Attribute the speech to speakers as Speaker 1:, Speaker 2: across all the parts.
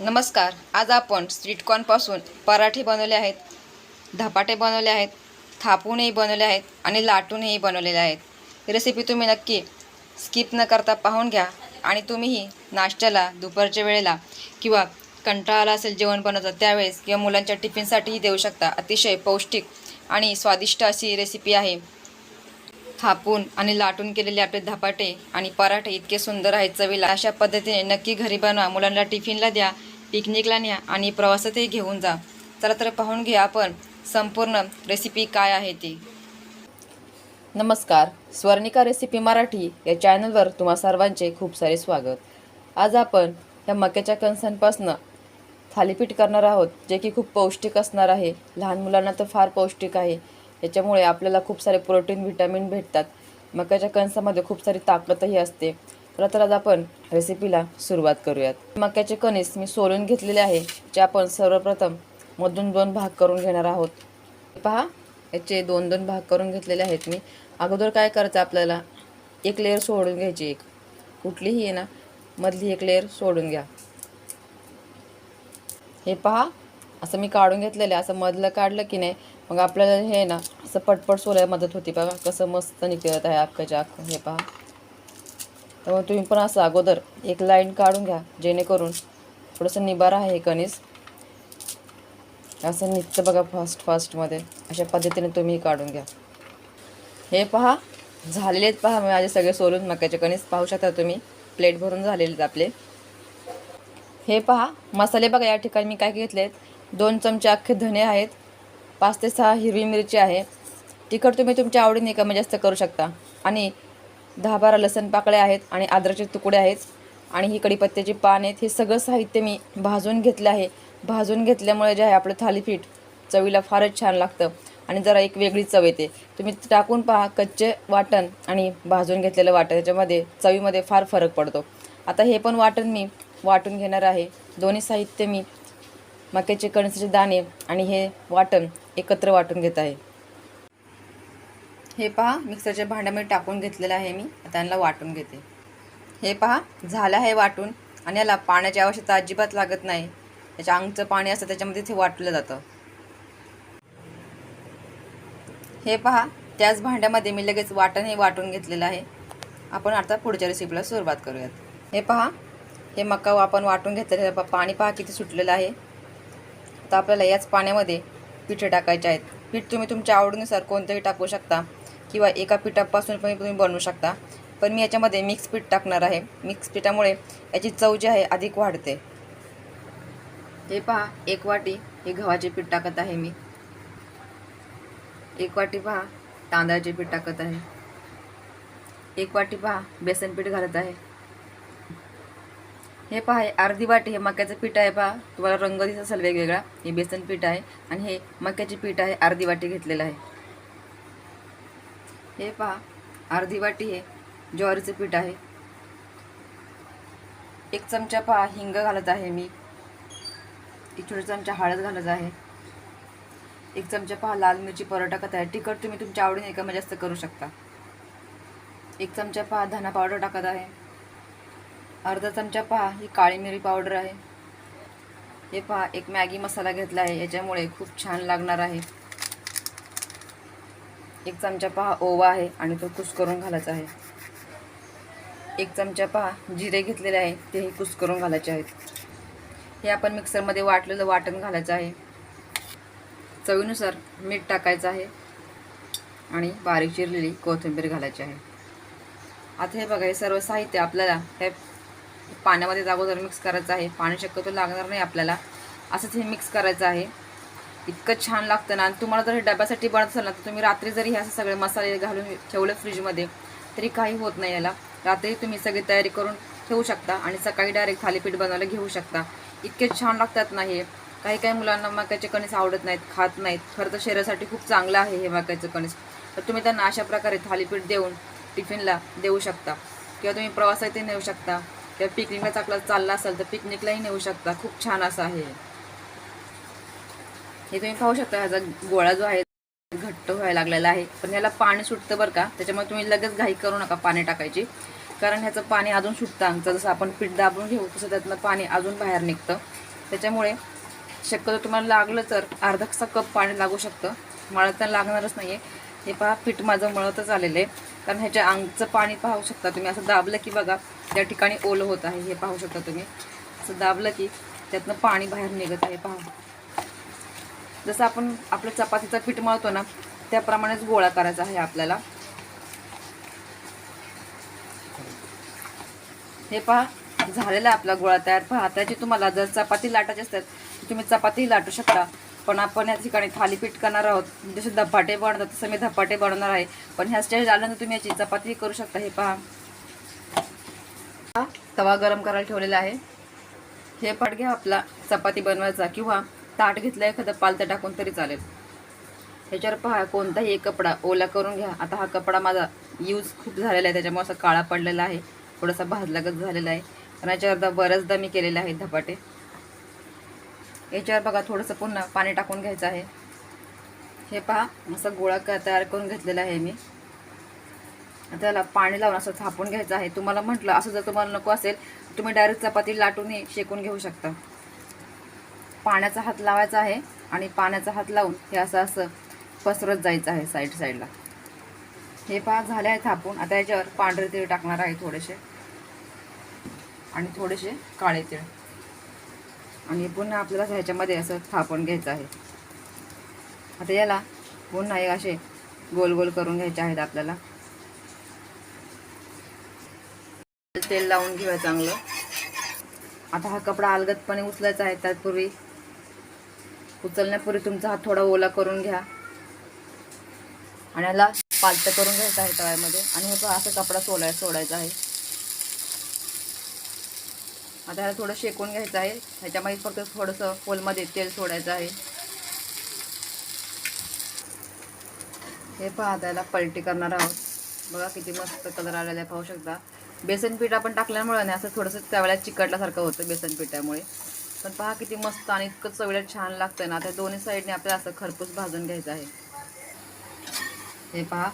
Speaker 1: नमस्कार आज आपण स्वीटकॉर्नपासून पराठे बनवले आहेत धपाटे बनवले आहेत थापूनही बनवले आहेत आणि लाटूनही बनवलेले आहेत. रेसिपी तुम्ही नक्की स्किप न करता पाहून घ्या आणि तुम्हीही नाश्त्याला दुपारच्या वेळेला किंवा कंटाळा आला असेल जेवण बनवतं त्यावेळेस किंवा मुलांच्या टिफिनसाठीही देऊ शकता. अतिशय पौष्टिक आणि स्वादिष्ट अशी रेसिपी आहे. थापून आणि लाटून केलेले आपले धपाटे आणि पराठे इतके सुंदर आहेत चवीला. अशा पद्धतीने नक्की घरी बनवा. मुलांना टिफिनला द्या. पिकनिकला न्या आणि प्रवासातही घेऊन जा. चला तर पाहून घ्या आपण संपूर्ण रेसिपी काय आहे ती. नमस्कार. स्वर्णिका रेसिपी मराठी या चॅनलवर तुम्हा सर्वांचे खूप सारे स्वागत. आज आपण या मक्याच्या कणसांपासनं थालीपीठ करणार आहोत जे की खूप पौष्टिक असणार आहे. लहान मुलांना तर फार पौष्टिक आहे. याच्यामुळे आपल्याला खूप सारे प्रोटीन व्हिटॅमिन भेटतात. मक्याच्या कणसामध्ये खूप सारी ताकदही असते. तर तर आज आपण रेसिपीला सुरुवात करूयात. मक्याचे कणीस मी सोलून घेतलेले आहे जे आपण सर्वप्रथम मधून दोन भाग करून घेणार आहोत. पहा याचे दोन दोन भाग करून घेतलेले आहेत मी. अगोदर काय करायचं आपल्याला? एक लेअर सोडून घ्यायची एक. कुठलीही आहे ना मधली एक लेअर सोडून घ्या. हे पहा असं मी काढून घेतलेलं आहे. असं मधलं काढलं की नाही मग आपल्याला हे ना असं पटपट सोलायला मदत होती. बघा कसं मस्त निघत आहे अख्खच्या अख्खं हे पहा. त्यामुळे तुम्ही पण असं अगोदर एक लाईन काढून घ्या जेणेकरून थोडंसं निबारा आहे हे कणीस. असं निघतं बघा फास्ट फास्टमध्ये अशा पद्धतीने तुम्ही काढून घ्या. हे पहा झालेले आहेत पहा माझे सगळे सोलून मक्याचे कणीस पाहू शकता तुम्ही. प्लेट भरून झालेले आहेत आपले. हे पहा मसाले बघा या ठिकाणी मी काय घेतले आहेत? दोन चमचे अख्खे धने आहेत. पाच ते सहा हिरवी मिरची आहे. तिखट तुम्ही तुमच्या आवडीने कमी जास्त करू शकता. आणि दहा बारा लसण पाकळ्या आहेत आणि आदराचे तुकडे आहेत. आणि ही कढीपत्त्याची पान आहेत. हे सगळं साहित्य मी भाजून घेतलं आहे. भाजून घेतल्यामुळे जे आहे आपलं थालीपीठ चवीला फारच छान लागतं. आणि जरा एक वेगळी चव येते. तुम्ही टाकून पहा कच्चे वाटण आणि भाजून घेतलेलं वाटण. याच्यामध्ये चवीमध्ये फार फरक पडतो. आता हे पण वाटण मी वाटून घेणार आहे. दोन्ही साहित्य मी मक्याचे कणसाचे दाणे आणि हे वाटण एकत्र वाटून घेत आहे. हे पहा मिक्सरच्या भांड्यामध्ये टाकून घेतलेलं आहे मी. आता यांना वाटून घेते. हे पहा झालं आहे वाटून आणि याला पाण्याची आवश्यकता अजिबात लागत नाही. त्याच्या अंगचं पाणी असतं त्याच्यामध्ये ते वाटलं जातं. हे पहा त्याच भांड्यामध्ये मी लगेच वाटण हे वाटून घेतलेलं आहे. आपण आता पुढच्या रेसिपीला सुरुवात करूयात. हे पहा हे मका आपण वाटून घेतलेलं आहे. पाणी पहा किती सुटलेलं आहे. आता आपल्याला याच पाण्यामध्ये पिठे टाकायचे आहेत. पीठ तुम्ही तुमच्या आवडीनुसार कोणतंही टाकू शकता. किंवा एका पिठापासून पण तुम्ही बनवू शकता. पण मी याच्यामध्ये मिक्स पीठ टाकणार आहे. मिक्स पिठामुळे याची चव जी आहे अधिक वाढते. हे पहा एक वाटी हे गव्हाचे पीठ टाकत आहे मी. एक वाटी पहा तांदळाचे पीठ टाकत आहे. एक वाटी पहा बेसन पीठ घालत आहे. हे पहा हे अर्धी वाटी हे मक्याचं पीठ आहे पहा. तुम्हाला रंग दिसत असेल वेगवेगळा. हे बेसन पीठ आहे आणि हे मक्याचे पीठ आहे अर्धी वाटी घेतलेलं आहे. हे पहा अर्धी वाटी हे ज्वारीचं पीठ आहे. एक चमचा पहा हिंग घालत आहे मी. एक छोटा चमचा हळद घालत आहे. एक चमचा पहा लाल मिरची पावडर टाकत आहे. तिखट तुम्ही तुमच्या आवडीने कमी जास्त करू शकता. एक चमचा पहा धना पावडर टाकत आहे. अर्धा चमचा पहा ही काळी मिरी पावडर आहे. हे पहा एक मॅगी मसाला घेतला आहे. याच्यामुळे खूप छान लागणार आहे. एक चमचा पहा ओवा आहे आणि तो कुस करून घालायचा आहे. एक चमचा पहा जिरे घेतलेले आहे तेही कुस करून घालायचे आहेत. हे आपण मिक्सरमध्ये वाटलेलं वाटण घालायचं आहे. चवीनुसार मीठ टाकायचं आहे आणि बारीक चिरलेली कोथिंबीर घालायची आहे. आता हे बघा हे सर्व साहित्य आपल्याला हे पाण्यामध्ये अगोदर मिक्स करायचं आहे. पाणी शक्यतो लागणार नाही आपल्याला. असंच हे मिक्स करायचं आहे. इतकं छान लागतं ना. आणि तुम्हाला जर हे डब्यासाठी बनत असेल ना तर तुम्ही रात्री जरी हे सगळे मसाले घालून ठेवले फ्रीजमध्ये तरी काही होत नाही याला. रात्री तुम्ही सगळी तयारी करून ठेवू शकता आणि सकाळी डायरेक्ट थालीपीठ बनवायला घेऊ शकता. इतके छान लागतात ना हे. काही काही मुलांना मक्याचे कणीस आवडत नाहीत खात नाहीत. खरं तर शरीरासाठी खूप चांगलं आहे हे मक्याचं कणीस. तर तुम्ही त्यांना अशा प्रकारे थालीपीठ देऊन टिफिनला देऊ शकता. किंवा तुम्ही प्रवासातही नेऊ शकता. किंवा पिकनिकला चाकला चालला असेल तर पिकनिकलाही नेऊ शकता. खूप छान असं आहे हे तुम्ही पाहू शकता ह्याचा गोळा जो आहे घट्ट व्हायला लागलेला आहे. पण ह्याला पाणी सुटतं बरं का? त्याच्यामुळे तुम्ही लगेच घाई करू नका पाणी टाकायची. कारण ह्याचं पाणी अजून सुटतं अंगचं जसं आपण पीठ दाबून घेऊ तसं त्यातनं पाणी अजून बाहेर निघतं. त्याच्यामुळे शक्यतो तुम्हाला लागलं तर अर्धा कप पाणी लागू शकतं. मला तर लागणारच नाही आहे हे पहा पीठ माझं मळतच आलेलं आहे. कारण ह्याच्या अंगचं पाणी पाहू शकता तुम्ही. असं दाबलं की बघा त्या ठिकाणी ओलं होत आहे. हे पाहू शकता तुम्ही. असं दाबलं की त्यातनं पाणी बाहेर निघत आहे. पहा. जसं आपण आपलं चपातीचं पीठ मळतो ना त्याप्रमाणेच गोळा करायचा आहे आपल्याला. हे पहा झालेला आहे आपला गोळा तयार. पहा त्याची तुम्हाला जर चपाती लाटायची असतात तर तुम्ही चपाती लाटू शकता. पण आपण या ठिकाणी थालीपीठ करणार आहोत. जसे धपाटे बनवतात तसं मी धपाटे बनवणार आहे. पण ह्या स्टेज आल्यानंतर तुम्ही याची चपाती करू शकता. हे पहा. तवा गरम करायला ठेवलेला आहे. हे पाट घ्या आपला चपाती बनवायचा किंवा ताट घेतलं एखादं पालतं टाकून तरी चालेल. ह्याच्यावर पहा कोणताही एक कपडा ओला करून घ्या. आता हा कपडा माझा यूज खूप झालेला आहे त्याच्यामुळे असा काळा पडलेला आहे. थोडासा भाजलागत झालेला आहे. कारण याच्यावर बऱ्याचदा मी केलेले आहेत धपाटे. याच्यावर बघा थोडंसं पुन्हा पाणी टाकून घ्यायचं आहे. हे पहा असं गोळा क तयार करून घेतलेला आहे मी. त्याला पाणी लावून असं थापून घ्यायचं आहे. तुम्हाला म्हटलं असं जर तुम्हाला नको असेल तुम्ही डायरेक्ट चपाती लाटूनही शेकून घेऊ शकता. पाण्याचा हात लावायचा आहे आणि पाण्याचा हात लावून हे असं असं पसरत जायचं आहे साईड साईडला हे पहा झाले आहे थापून. आता याच्यावर पांढरे तीळ टाकणार आहे थोडेसे. आणि थोडेसे काळे तीळ. आणि पुन्हा आपल्याला ह्याच्यामध्ये असं थापून घ्यायचं आहे. आता याला पुन्हा हे असे गोल गोल करून घ्यायचे आहेत आपल्याला. तेल लावून घेऊया चांगलं. आता हा कपडा अलगदपणे उचलायचा आहे त्यापूर्वी उचलण्यापूर्वी तुमचा हात थोडा ओला करून घ्या. आणि याला पालतं करून घ्यायचं आहे तव्यामध्ये आणि हे पहा कपडा सोलाय सोडायचा आहे. आता ह्याला थोडं शेकून घ्यायचं आहे. ह्याच्यामध्ये फक्त थोडंसं पोलमध्ये तेल सोडायचं आहे. हे पहा याला पलटी करणार आहोत. बघा किती मस्त कलर आलेला आहे पाहू शकता. बेसन पीठ आपण टाकल्यामुळे नाही असं थोडंसं त्यावेळेला चिकटल्यासारखं होतं बेसन पिठामुळे. पण पहा किती मस्त आणि इतकं चवीला छान लागतं ना. त्या दोन्ही साईडने आपल्याला असं खरपूस भाजून घ्यायचं आहे. हे पहा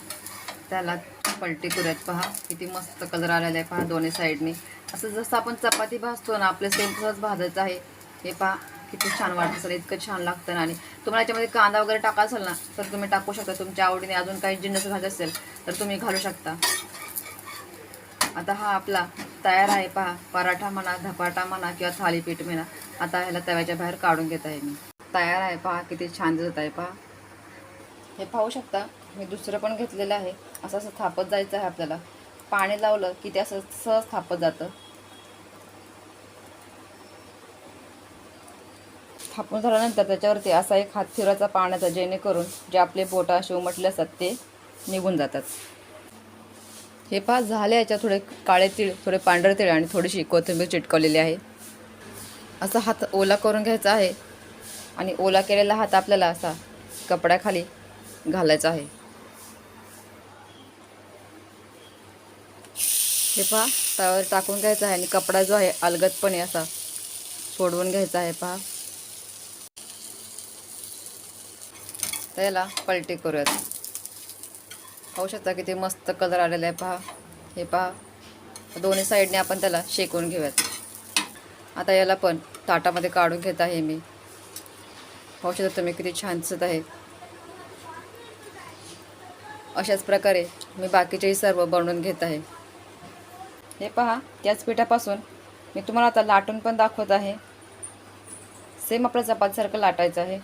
Speaker 1: त्याला पलटी करूयात पहा. किती मस्त कलर आलेला आहे पहा दोन्ही साईडने. असं जसं आपण चपाती भाजतो ना आपलं सेम तसंच भाजायचं आहे. हे पहा किती छान वाटतं असेल इतकं छान लागतं ना. आणि तुम्हाला याच्यामध्ये कांदा वगैरे टाका असेल ना तर तुम्ही टाकू शकता. तुमच्या आवडीने अजून काही जिन्नस घालत असेल तर तुम्ही घालू शकता. आता हा आपला तयार आहे पहा. पराठा म्हणा धपाटा म्हणा किंवा थालीपीठ म्हणा. आता ह्याला तव्याच्या बाहेर काढून घेत आहे मी. तयार आहे पहा किती छान दिसत आहे पहा. हे पाहू शकता मी दुसरं पण घेतलेलं आहे. असं असं थापत जायचं आहे आपल्याला. पाणी लावलं की ते असं सहज थापत जातं. थापून झाल्यानंतर त्याच्यावरती असा एक हात फिरायचा पाण्याचा जेणेकरून जे आपले बोटं असे उमटले असतात ते निघून जातात. हे पहा झाले याच्यात थोडे काळे तीळ थोडे पांढरे तीळ आणि थोडीशी कोथिंबीर चिटकवलेली आहे. असा हात ओला करून घ्यायचा आहे आणि ओला केलेला हात आपल्याला असा कपड्याखाली घालायचा आहे. हे पहा तव्यावर टाकून घ्यायचा आहे आणि कपडा जो आहे अलगदपणे असा सोडवून घ्यायचा आहे पहा. त्याला पलटी करूयात. पाहू शकता किती मस्त कलर आलेला आहे पहा. हे पहा. दोन्ही साईडने आपण त्याला शेकून घेऊयात. आता याला पण ताटामध्ये काढून घेत आहे मी. पाहू शकता तुम्ही किती छान दिसत आहे. अशाच प्रकारे मी बाकीचेही सर्व बनवून घेत आहे. हे पहा त्याच पिठापासून मी तुम्हाला आता लाटून पण दाखवत आहे. सेम आपल्या चपातीसारखं लाटायचं आहे.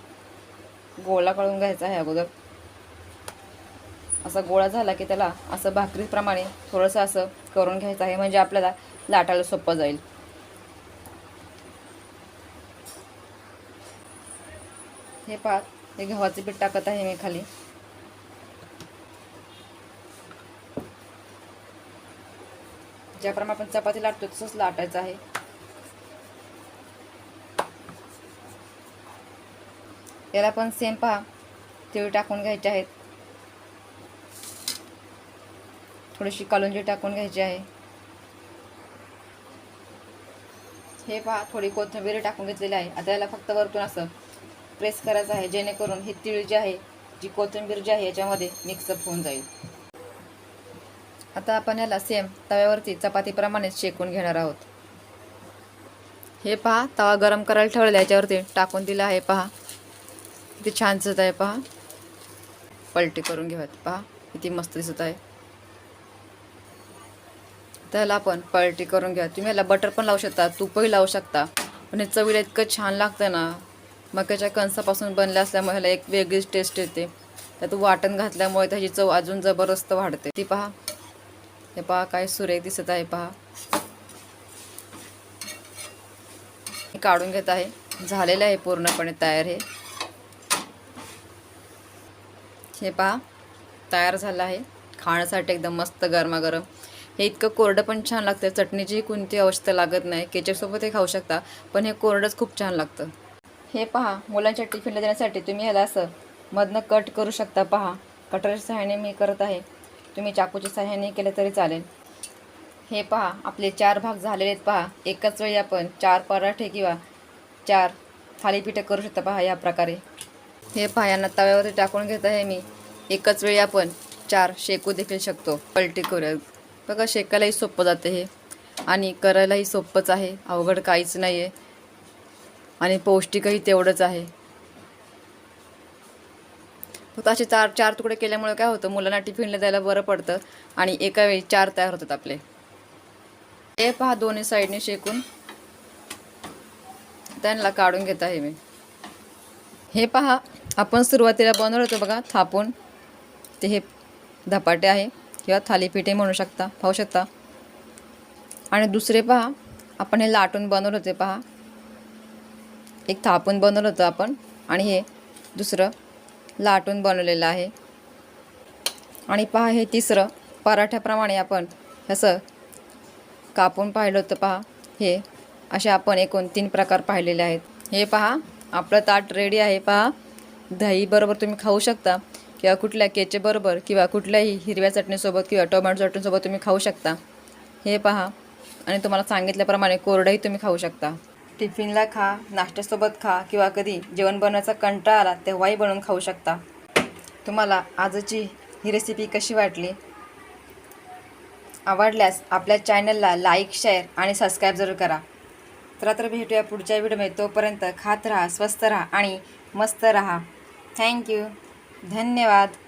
Speaker 1: गोळा कळून घ्यायचा आहे अगोदर. असा गोळा झाला की त्याला असं भाकरीप्रमाणे थोडंसं असं करून घ्यायचं आहे म्हणजे आपल्याला लाटायला सोपं जाईल. हे पहा हे गव्हाचे पीठ टाकत आहे मी खाली. ज्याप्रमाणे आपण चपाती लाटतो तसंच लाटायचं आहे. याला पण सेम पहा तीळ टाकून घ्यायचे आहेत. थोडीशी कलुंजी टाकून घ्यायची आहे. हे पहा थोडी कोथिंबीर टाकून घेतलेली आहे. आता याला फक्त वरतून असं प्रेस करायचं आहे जेणेकरून ही तीळ जी आहे जी कोथिंबीर जी आहे याच्यामध्ये मिक्सअप होऊन जाईल. आता आपण याला सेम तव्यावरती चपातीप्रमाणेच शेकून घेणार आहोत. हे पहा तवा गरम करायला ठेवलेला याच्यावरती टाकून दिला आहे पहा. किती छान दिसत आहे पहा. पलटी करून घेऊयात पहा. किती मस्त दिसत आहे. त्याला आपण पलटी करून घ्या. तुम्ही याला बटर पण लावू शकता तूपही लावू शकता. पण हे चवीला इतकं छान लागतं ना मक्याच्या कणसापासून बनल्या असल्यामुळे ह्याला एक वेगळीच टेस्ट येते. त्यात वाटण घातल्यामुळे त्याची चव अजून जबरदस्त वाढते. ती पहा. हे पहा काय सुरेख दिसत आहे पहा. हे काढून घेत आहे. झालेलं आहे पूर्णपणे तयार हे. हे पहा तयार झालं आहे. खाण्यासाठी एकदम मस्त गरमागरम. हे इतकं कोरडं पण छान लागतं चटणीची कोणती अवस्था लागत नाही. केचपसोबत हे खाऊ शकता. पण हे कोरडंच खूप छान लागतं. हे पहा मुलांच्या टिफिनला देण्यासाठी तुम्ही ह्याला असं मधनं कट करू शकता. पहा कटरच्या सहाय्याने मी करत आहे. तुम्ही चाकूच्या सहाय्याने केलं तरी चालेल. हे पहा आपले चार भाग झालेले आहेत. पहा एकाच वेळी आपण चार पराठे किंवा चार थालीपीठं करू शकता. पहा या प्रकारे. हे पहा यांना तव्यावरती टाकून घेत आहे मी. एकाच वेळी आपण चार शेकू देखील शकतो. पलटी करूया बघा शेकायलाही सोपं जाते हे. आणि करायलाही सोपंच आहे. अवघड काहीच नाही आहे आणि पौष्टिकही तेवढंच आहे. फक्त असे चार चार तुकडे केल्यामुळे काय होतं मुलांना टिफिनला द्यायला बरं पडतं आणि एका वेळी चार तयार होतात आपले. हे पहा दोन्ही साईडने शेकून. त्यांना काढून घेत आहे मी. हे पहा आपण सुरुवातीला बनवलं होतं बघा थापून. ते हे धपाटे आहे. किंवा थालीपीठही म्हणू शकता पाहू शकता. आणि दुसरे पहा आपण हे लाटून बनवलं होते पहा. एक थापून बनवलं होतं आपण. आणि हे दुसरं लाटून बनवलेलं आहे. आणि पहा हे तिसरं पराठ्याप्रमाणे आपण असं कापून पाहिलं होतं पहा. हे असे आपण एकूण तीन प्रकार पाहिलेले आहेत. हे पहा आपलं ताट रेडी आहे पहा. दही बरोबर तुम्ही खाऊ शकता. किंवा कुठल्या केचेबरोबर किंवा कुठल्याही हिरव्या चटणीसोबत किंवा टोमॅटो चटणीसोबत तुम्ही खाऊ शकता. हे पहा. आणि तुम्हाला सांगितल्याप्रमाणे कोरडंही तुम्ही खाऊ शकता. टिफिनला खा नाश्त्यासोबत खा किंवा कधी जेवण बनवायचा कंटाळा आला तेव्हाही बनवून खाऊ शकता. तुम्हाला आजची ही रेसिपी कशी वाटली? आवडल्यास आपल्या चॅनलला लाईक शेअर आणि सबस्क्राईब जरूर करा. तर तर भेटूया पुढच्या व्हिडिओमध्ये तोपर्यंत खात राहा स्वस्त राहा आणि मस्त राहा. थँक्यू धन्यवाद.